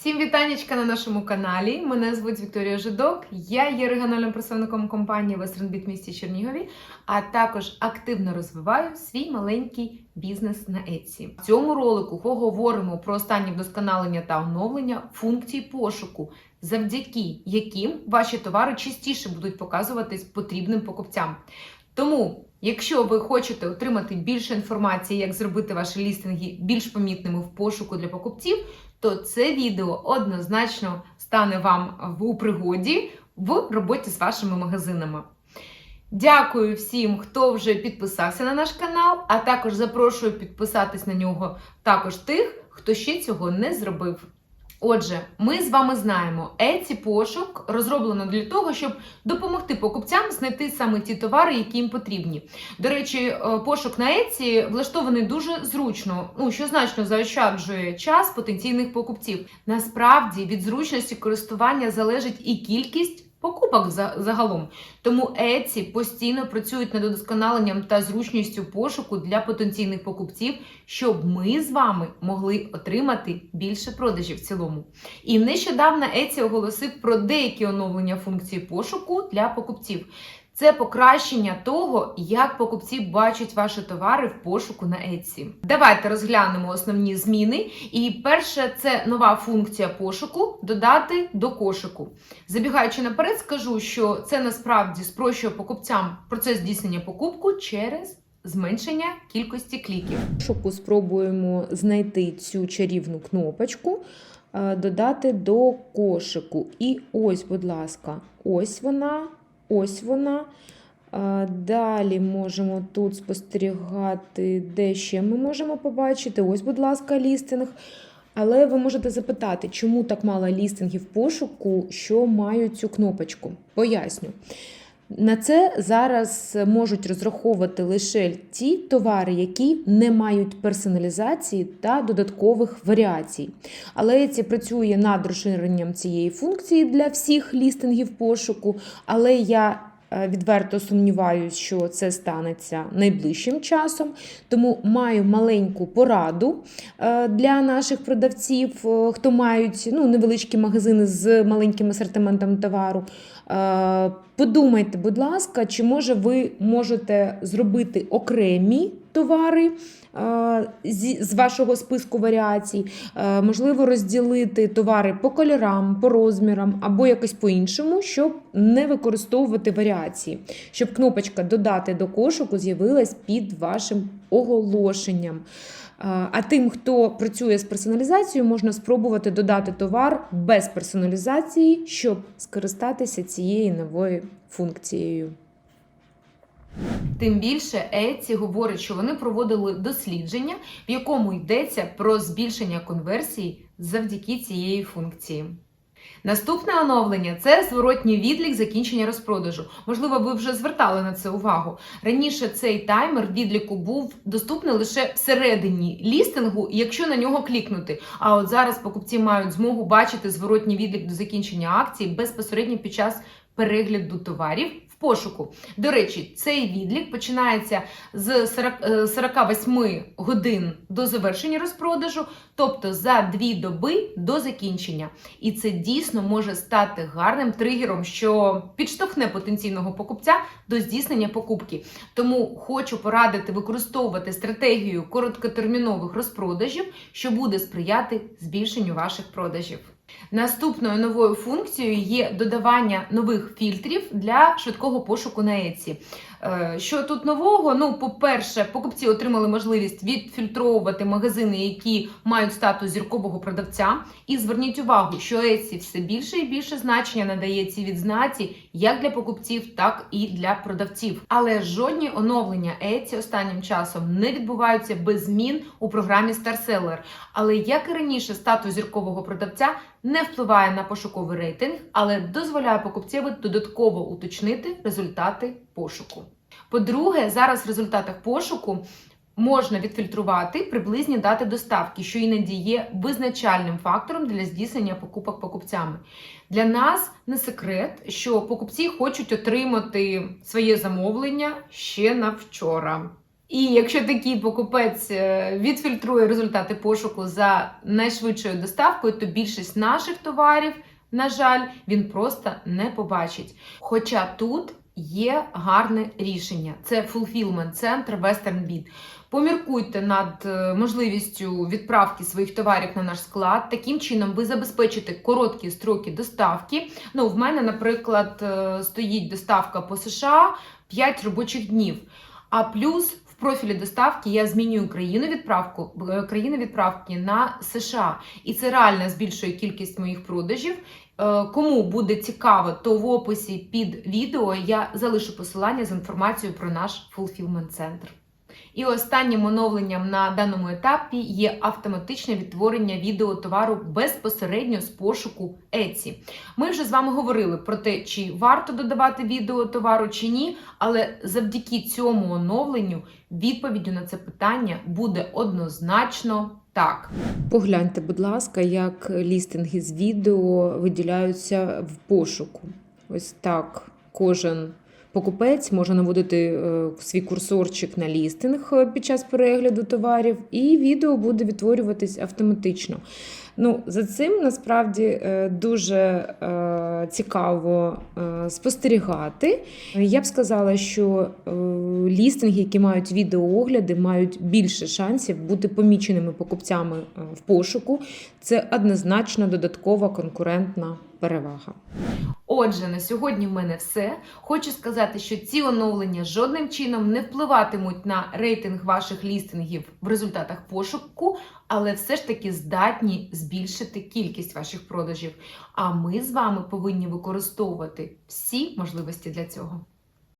Всім вітанечка на нашому каналі. Мене звуть Вікторія Жидок. Я є регіональним представником компанії Вестернбіт в місті Чернігові, а також активно розвиваю свій маленький бізнес на Etsy. В цьому ролику поговоримо про останні вдосконалення та оновлення функцій пошуку, завдяки яким ваші товари частіше будуть показуватись потрібним покупцям. Тому, якщо ви хочете отримати більше інформації, як зробити ваші лістинги більш помітними в пошуку для покупців, то це відео однозначно стане вам у пригоді в роботі з вашими магазинами. Дякую всім, хто вже підписався на наш канал, а також запрошую підписатись на нього також тих, хто ще цього не зробив. Отже, ми з вами знаємо, Etsy пошук розроблено для того, щоб допомогти покупцям знайти саме ті товари, які їм потрібні. До речі, е, пошук на Etsy влаштований дуже зручно, ну що значно заощаджує час потенційних покупців. Насправді від зручності користування залежить і кількість. Покупок за- загалом. Тому Etsy постійно працюють над удосконаленням та зручністю пошуку для потенційних покупців, щоб ми з вами могли отримати більше продажів в цілому. І нещодавно Etsy оголосив про деякі оновлення функції пошуку для покупців. Це покращення того, як покупці бачать ваші товари в пошуку на Etsy. Давайте розглянемо основні зміни. І перше, це нова функція пошуку додати до кошику. Забігаючи наперед, скажу, що це насправді спрощує покупцям процес здійснення покупку через зменшення кількості кліків. пошуку спробуємо знайти цю чарівну кнопочку, е, додати до кошику. І ось, будь ласка, ось вона, ось вона. Далі можемо тут спостерігати, де ще ми можемо побачити. Ось, будь ласка, лістинг. Але ви можете запитати, чому так мало лістингів пошуку, що мають цю кнопочку? Поясню. На це зараз можуть розраховувати лише ті товари, які не мають персоналізації та додаткових варіацій. Але це працює над розширенням цієї функції для всіх лістингів пошуку. Але я е, відверто сумніваюся, що це станеться найближчим часом. Тому маю маленьку пораду е, для наших продавців, е, хто мають ну, невеличкі магазини з маленьким асортиментом товару. Е, Подумайте, будь ласка, чи може ви можете зробити окремі товари е, з вашого списку варіацій, Е, можливо, розділити товари по кольорам, по розмірам або якось по-іншому, щоб не використовувати варіації, щоб кнопочка додати до кошику з'явилась під вашим оголошенням. Е, А тим, хто працює з персоналізацією, можна спробувати додати товар без персоналізації, щоб скористатися цією новою функцією. Тим більше Etsy говорить, що вони проводили дослідження, в якому йдеться про збільшення конверсії завдяки цієї функції. Наступне оновлення це зворотній відлік закінчення розпродажу. Можливо, ви вже звертали на це увагу. Раніше цей таймер відліку був доступний лише всередині лістингу, якщо на нього клікнути. А от зараз покупці мають змогу бачити зворотній відлік до закінчення акції безпосередньо під час перегляду товарів пошуку. До речі, цей відлік починається з 40, е, 48 годин до завершення розпродажу, тобто за дві доби до закінчення. І це дійсно може стати гарним тригером, що підштовхне потенційного покупця до здійснення покупки. Тому хочу порадити використовувати стратегію короткотермінових розпродажів, що буде сприяти збільшенню ваших продажів. Наступною новою функцією є додавання нових фільтрів для швидкого пошуку на Etsy. Е, Що тут нового? Ну, по-перше, покупці отримали можливість відфільтровувати магазини, які мають статус зіркового продавця. І зверніть увагу, що Etsy все більше і більше значення надає цій відзнаці як для покупців, так і для продавців. Але жодні оновлення Etsy останнім часом не відбуваються без змін у програмі StarSeller. Але як і раніше, статус зіркового продавця не впливає на пошуковий рейтинг, але дозволяє покупцеві додатково уточнити результати пошуку. По-друге, зараз в результатах пошуку можна відфільтрувати приблизні дати доставки, що іноді є визначальним фактором для здійснення покупок покупцями. Для нас не секрет, що покупці хочуть отримати своє замовлення ще на вчора. І якщо такий покупець е, відфільтрує результати пошуку за найшвидшою доставкою, то більшість наших товарів, на жаль, він просто не побачить. Хоча тут є гарне рішення: це fulfillment центр Western Bid. Поміркуйте над е, можливістю відправки своїх товарів на наш склад. Таким чином, ви забезпечите короткі строки доставки. Ну, в мене, наприклад, е, стоїть доставка по США 5 робочих днів. А плюс профілі доставки я змінюю країну відправку е, країну відправки на США, і це реально збільшує кількість моїх продажів. Е, Кому буде цікаво, то в описі під відео я залишу посилання з інформацією про наш фулфілмент центр. І останнім оновленням на даному етапі є автоматичне відтворення відео товару безпосередньо з пошуку Etsy. Ми вже з вами говорили про те, чи варто додавати відео товару чи ні, але завдяки цьому оновленню відповіддю на це питання буде однозначно так. Погляньте, будь ласка, як лістинги з відео виділяються в пошуку. Ось так кожен покупець може наводити е, свій курсорчик на лістинг е, під час перегляду товарів, і відео буде відтворюватись автоматично. Ну, за цим насправді е, дуже цікаво спостерігати. Я б сказала, що лістинги, які мають відеоогляди, мають більше шансів бути поміченими покупцями в пошуку. Це однозначно додаткова конкурентна перевага. Отже, на сьогодні в мене все. Хочу сказати, що ці оновлення жодним чином не впливатимуть на рейтинг ваших лістингів в результатах пошуку, але все ж таки здатні збільшити кількість ваших продажів. А ми з вами повинні використовувати всі можливості для цього.